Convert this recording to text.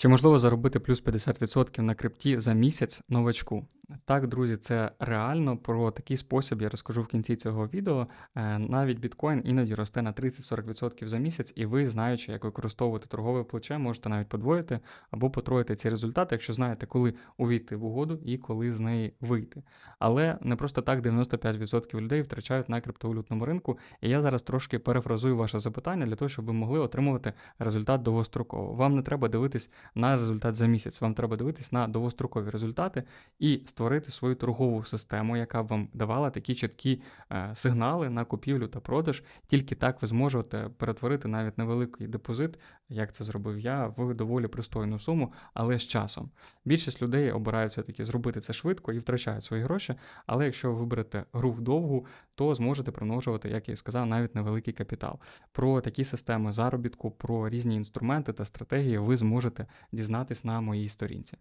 Чи можливо заробити плюс 50% на крипті за місяць новачку? Так, друзі, це реально. Про такий спосіб я розкажу в кінці цього відео. Е, Навіть біткоін іноді росте на 30-40% за місяць, і ви, знаючи, як використовувати торгове плече, можете навіть подвоїти або потроїти ці результати, якщо знаєте, коли увійти в угоду і коли з неї вийти. Але не просто так 95% людей втрачають на криптовалютному ринку. І я зараз трошки перефразую ваше запитання для того, щоб ви могли отримувати результат довгостроково. Вам не треба дивитись на результат за місяць. Вам треба дивитись на довгострокові результати і створити свою торгову систему, яка б вам давала такі чіткі е, сигнали на купівлю та продаж. Тільки так ви зможете перетворити навіть невеликий депозит, як це зробив я, в доволі пристойну суму, але з часом. Більшість людей обирають все-таки зробити це швидко і втрачають свої гроші. Але якщо ви виберете гру вдовгу, то зможете примножувати, як я і сказав, навіть невеликий капітал. Про такі системи заробітку, про різні інструменти та стратегії ви зможете дізнатись на моїй сторінці.